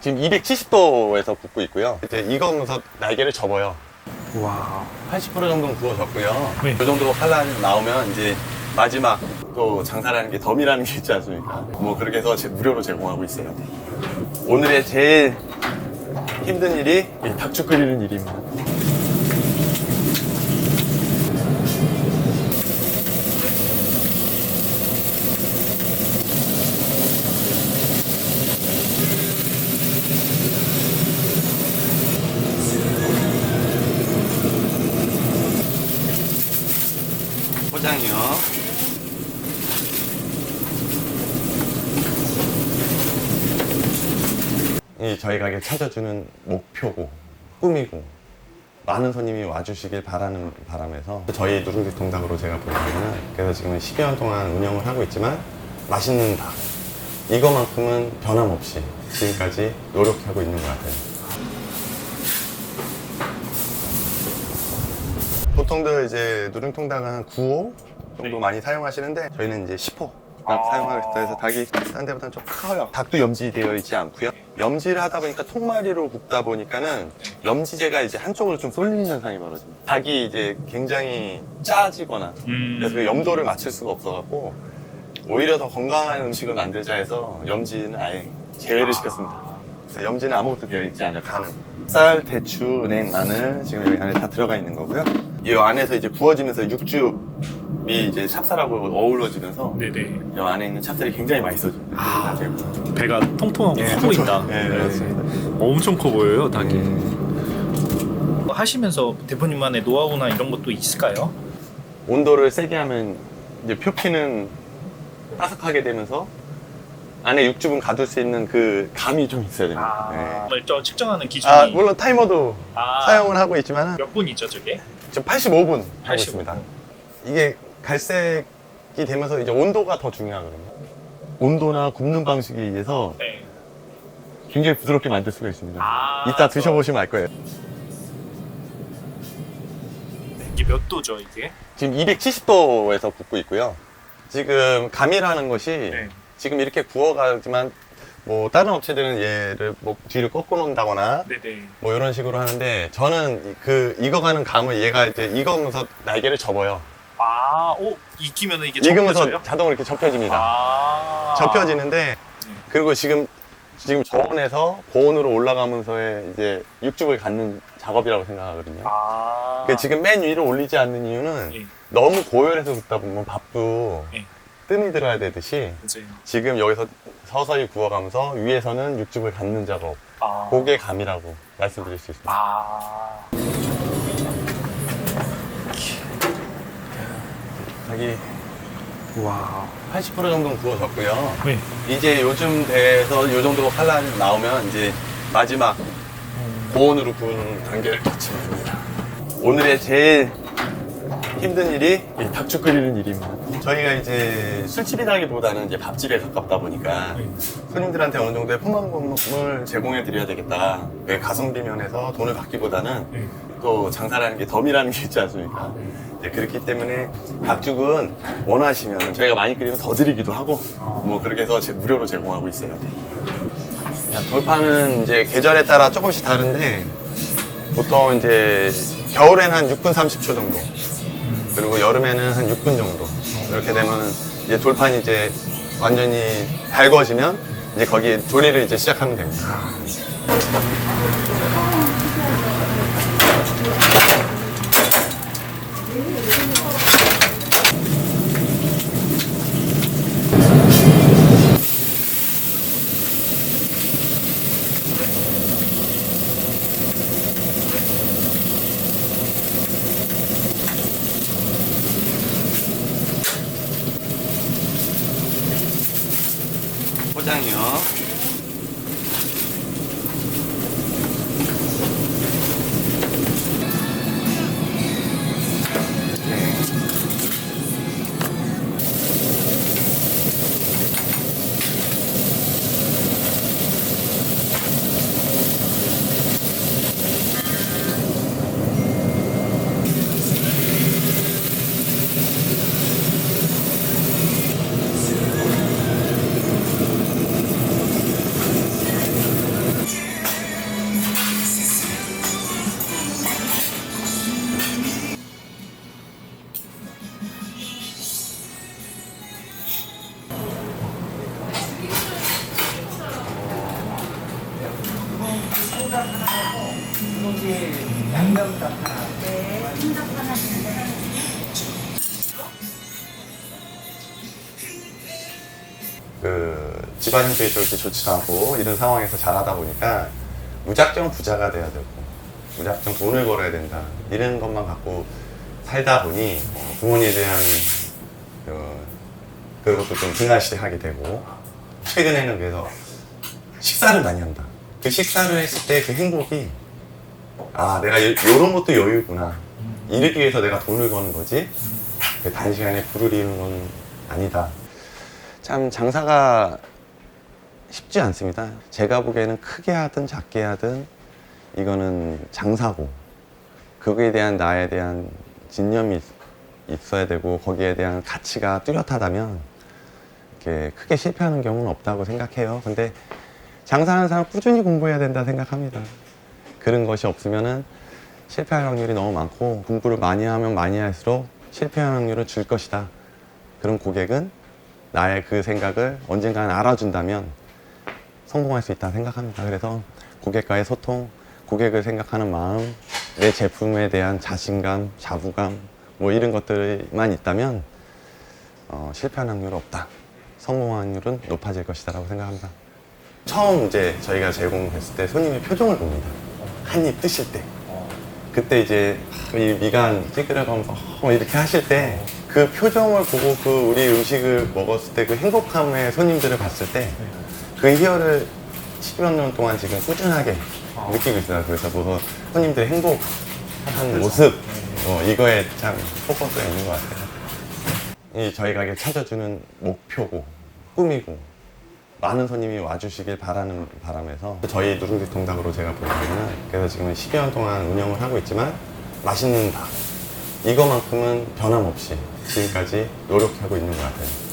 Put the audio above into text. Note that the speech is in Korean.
지금 270도에서 굽고 있고요. 이제 익으면서 날개를 접어요. 와. 80% 정도는 구워졌고요. 네. 이 정도 칼날 나오면 이제 마지막 또 장사라는 게 덤이라는 게 있지 않습니까? 뭐 그렇게 해서 제- 무료로 제공하고 있어요. 오늘의 제일 힘든 일이 이 닭죽 끓이는 일입니다. 포장이요. 이 저희 가게 찾아주는 목표고 꿈이고 많은 손님이 와주시길 바라는 바람에서 저희 누룽지 통닭으로 제가 보기에는 그래서 지금 10여 년 동안 운영을 하고 있지만 맛있는 닭 이거만큼은 변함없이 지금까지 노력하고 있는 것 같아요. 보통들 이제 누룽통닭은 한 9호 정도 많이 사용하시는데 저희는 이제 10호 닭 사용하고 있어서 닭이 딴 데보다는 좀 커요. 닭도 염지되어 있지 않고요. 염지를 하다 보니까 통마리로 굽다 보니까는 염지제가 이제 한쪽으로 좀 쏠리는 현상이 벌어집니다. 닭이 이제 굉장히 짜지거나 음. 그래서 그 염도를 맞출 수가 없어갖고 오히려 더 건강한 음식을 만들자 해서 염지는 아예 제외를 시켰습니다. 그래서 염지는 아무것도 되어 있지 않아요. 간은. 쌀, 대추, 냉, 마늘 지금 여기 안에 다 들어가 있는 거고요. 이 안에서 이제 구워지면서 육즙 이 이제 찹쌀하고 어우러지면서 네네. 이 안에 있는 찹쌀이 굉장히 맛있어집니다. 아. 아, 배가 통통하고 커 보인다. 네, 맞습니다. 엄청 커 보여요, 닭이. 음. 하시면서 대표님만의 노하우나 이런 것도 있을까요? 온도를 세게 하면 이제 표피는 바삭하게 되면서 안에 육즙은 가둘 수 있는 그 감이 좀 있어야 됩니다. 네. 정말 저 측정하는 기준이 아, 물론 타이머도 아, 사용을 하고 있지만 몇 분이죠, 저게? 지금 85분 하고 85 있습니다. 이게 갈색이 되면서 이제 온도가 더 중요하거든요. 온도나 굽는 방식에 의해서 네. 굉장히 부드럽게 만들 수가 있습니다. 아, 이따 드셔보시면 알 거예요. 이게 몇 도죠, 이게? 지금 270도에서 굽고 있고요. 지금 감이라는 것이 네. 지금 이렇게 구워가지만 뭐 다른 업체들은 얘를 뭐 뒤를 꺾어 놓는다거나 네네. 뭐 이런 식으로 하는데 저는 그 익어가는 감을 얘가 이제 익으면서 날개를 접어요. 아, 오, 익히면 이게 익으면서 접혀져요? 자동으로 이렇게 접혀집니다. 아. 접혀지는데 그리고 지금 지금 저온에서 고온으로 올라가면서의 이제 육즙을 갖는 작업이라고 생각하거든요. 아. 그 지금 맨 위로 올리지 않는 이유는 예, 너무 고열해서 굽다 보면 밥도 예. 뜸이 들어야 되듯이 맞아요. 지금 여기서 서서히 구워가면서 위에서는 육즙을 갖는 작업 아. 그게 감이라고 말씀드릴 수 있습니다. 아. 자기 와. 80% 정도는 구워졌고요. 네. 이제 요즘 돼서 요 정도 칼날 나오면 이제 마지막 고온으로 구우는 단계를 거치면 됩니다. 오늘의 제일 힘든 일이 이 닭죽 끓이는 일입니다. 저희가 이제 술집이라기보다는 이제 밥집에 가깝다 보니까 네. 손님들한테 어느 정도의 포만감을 제공해 드려야 되겠다. 왜 가성비 면에서 돈을 받기보다는 네. 또 장사라는 게 덤이라는 게 있지 않습니까? 네, 그렇기 때문에 닭죽은 원하시면 저희가 많이 끓이면 더 드리기도 하고 뭐 그렇게 해서 제- 무료로 제공하고 있어요. 야, 돌파는 이제 계절에 따라 조금씩 다른데 보통 이제 겨울에는 한 6분 30초 정도 그리고 여름에는 한 6분 정도 이렇게 되면 이제 돌판이 이제 완전히 달궈지면 이제 거기에 조리를 이제 시작하면 됩니다. 포장이요. 양념밥 하나. 네, 흰밥 하나 주세요. 그 집안 형편이 그렇게 좋지도 않고 이런 상황에서 자라다 보니까 무작정 부자가 돼야 되고 무작정 돈을 벌어야 된다 이런 것만 갖고 살다 보니 어, 부모님에 대한 그, 그런 것도 좀 등한시하게 되고 최근에는 그래서 식사를 많이 한다 그 식사를 했을 때 그 행복이 아 내가 이- 요런 것도 여유구나 이러기 위해서 내가 돈을 버는 거지 그 단시간에 부를 이루는 건 아니다 참 장사가 쉽지 않습니다. 제가 보기에는 크게 하든 작게 하든 이거는 장사고 거기에 대한 나에 대한 진념이 있- 있어야 되고 거기에 대한 가치가 뚜렷하다면 이렇게 크게 실패하는 경우는 없다고 생각해요. 근데 장사하는 사람 꾸준히 공부해야 된다 생각합니다. 그런 것이 없으면은 실패할 확률이 너무 많고 공부를 많이 하면 많이 할수록 실패할 확률은 줄 것이다. 그런 고객은 나의 그 생각을 언젠가는 알아준다면 성공할 수 있다 생각합니다. 그래서 고객과의 소통, 고객을 생각하는 마음, 내 제품에 대한 자신감, 자부감, 뭐 이런 것들만 있다면 어, 실패할 확률은 없다. 성공 확률은 높아질 것이다라고 생각합니다. 처음 이제 저희가 제공했을 때 손님의 표정을 봅니다. 한 입 드실 때. 그때 이제 이 미간 찌그러고 하면서 어, 이렇게 하실 때 그 표정을 보고 그 우리 음식을 먹었을 때 그 행복함의 손님들을 봤을 때 그 희열을 10여 년 동안 지금 꾸준하게 느끼고 있어요. 그래서 뭐 손님들의 행복한 모습 어, 이거에 참 포커스가 있는 것 같아요. 이 저희 가게 찾아주는 목표고 꿈이고 많은 손님이 와주시길 바라는 바람에서 저희 누룽지 통닭으로 제가 보기에는 그래서 지금 10여 년 동안 운영을 하고 있지만 맛있는 밥 이거만큼은 변함없이 지금까지 노력하고 있는 것 같아요.